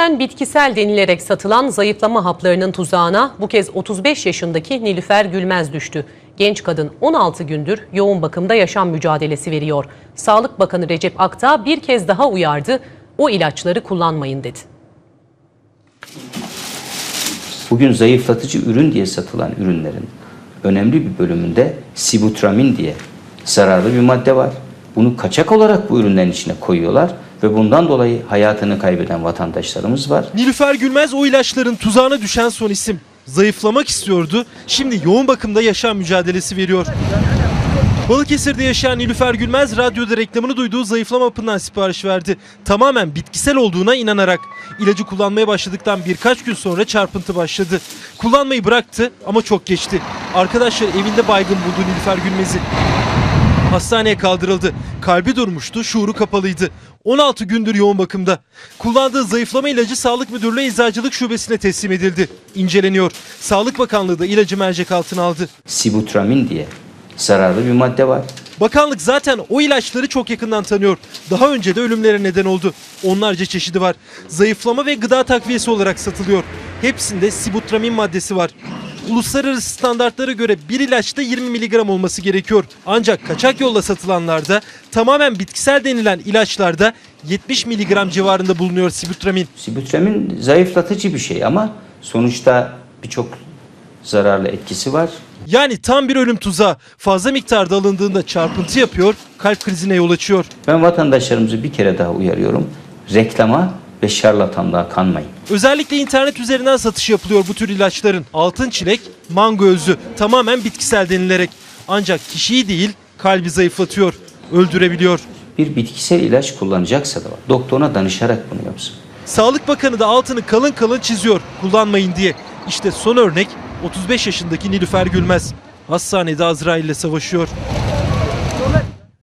Tamamen bitkisel denilerek satılan zayıflama haplarının tuzağına bu kez 35 yaşındaki Nilüfer Gülmez düştü. Genç kadın 16 gündür yoğun bakımda yaşam mücadelesi veriyor. Sağlık Bakanı Recep Akta bir kez daha uyardı. O ilaçları kullanmayın dedi. Bugün zayıflatıcı ürün diye satılan ürünlerin önemli bir bölümünde sibutramin diye zararlı bir madde var. Bunu kaçak olarak bu ürünlerin içine koyuyorlar ve bundan dolayı hayatını kaybeden vatandaşlarımız var. Nilüfer Gülmez o ilaçların tuzağına düşen son isim. Zayıflamak istiyordu. Şimdi yoğun bakımda yaşam mücadelesi veriyor. Balıkesir'de yaşayan Nilüfer Gülmez radyoda reklamını duyduğu zayıflama hapından sipariş verdi. Tamamen bitkisel olduğuna inanarak. İlacı kullanmaya başladıktan birkaç gün sonra çarpıntı başladı. Kullanmayı bıraktı ama çok geçti. Arkadaşlar evinde baygın buldu Nilüfer Gülmez'i. Hastaneye kaldırıldı. Kalbi durmuştu, şuuru kapalıydı. 16 gündür yoğun bakımda. Kullandığı zayıflama ilacı Sağlık Müdürlüğü Eczacılık Şubesi'ne teslim edildi. İnceleniyor. Sağlık Bakanlığı da ilacı mercek altına aldı. Sibutramin diye zararlı bir madde var. Bakanlık zaten o ilaçları çok yakından tanıyor. Daha önce de ölümlere neden oldu. Onlarca çeşidi var. Zayıflama ve gıda takviyesi olarak satılıyor. Hepsinde sibutramin maddesi var. Uluslararası standartlara göre bir ilaçta 20 mg olması gerekiyor. Ancak kaçak yolla satılanlarda tamamen bitkisel denilen ilaçlarda 70 mg civarında bulunuyor sibutramin. Sibutramin zayıflatıcı bir şey ama sonuçta birçok zararlı etkisi var. Yani tam bir ölüm tuzağı. Fazla miktarda alındığında çarpıntı yapıyor, kalp krizine yol açıyor. Ben vatandaşlarımızı bir kere daha uyarıyorum. Reklama ve şarlatanlığa kanmayın. Özellikle internet üzerinden satış yapılıyor bu tür ilaçların. Altın çilek, mango özü tamamen bitkisel denilerek. Ancak kişiyi değil kalbi zayıflatıyor, öldürebiliyor. Bir bitkisel ilaç kullanacaksa da doktoruna danışarak bunu yapsın. Sağlık Bakanı da altını kalın kalın çiziyor kullanmayın diye. İşte son örnek 35 yaşındaki Nilüfer Gülmez. Hastanede Azrail ile savaşıyor.